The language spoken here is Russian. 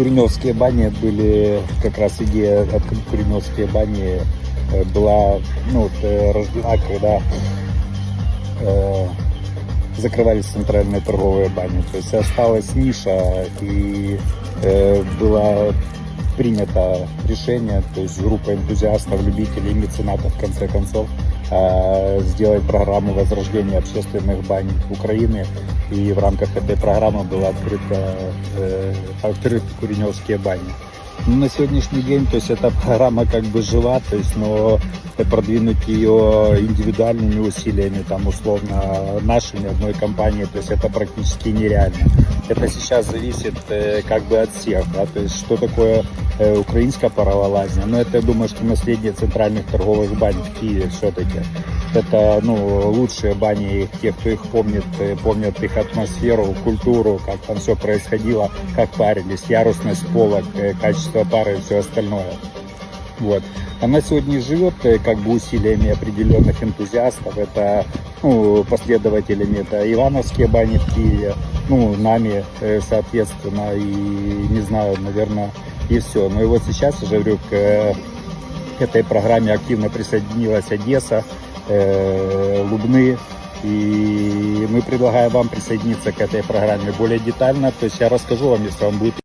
Куреневские бани были, как раз идея от Куреневские бани э, была ну, вот, э, рождена, когда э, закрывались центральные торговые бани. То есть осталась ниша и э, было принято решение, то есть группа энтузиастов, любителей, меценатов, в конце концов, сделать программу возрождения общественных бань Украины. И в рамках этой программы было открыто, э, открыты Куреневские бани. Ну, на сегодняшний день, то есть эта программа как бы жива, то есть, но продвинуть ее индивидуальными усилиями, там, условно, нашими одной компании, то есть это практически нереально. Это сейчас зависит э, как бы от всех, да, то есть что такое украинская пароволазня, но это, я думаю, что наследие центральных торговых бань в Киеве все-таки. Это, ну, лучшие бани тех, кто их помнит, помнят их атмосферу, культуру, как там все происходило, как парились, ярусность полок, качество пары и все остальное. Вот. Она сегодня живет э, как бы усилиями определенных энтузиастов. Это ну, последователями, это Ивановские бани в Киеве, ну, нами, э, соответственно, и не знаю, наверное, и все. Ну и вот сейчас, уже говорю, к этой программе активно присоединилась Одесса, э, Лубны, и мы предлагаем вам присоединиться к этой программе более детально. То есть я расскажу вам, если вам будет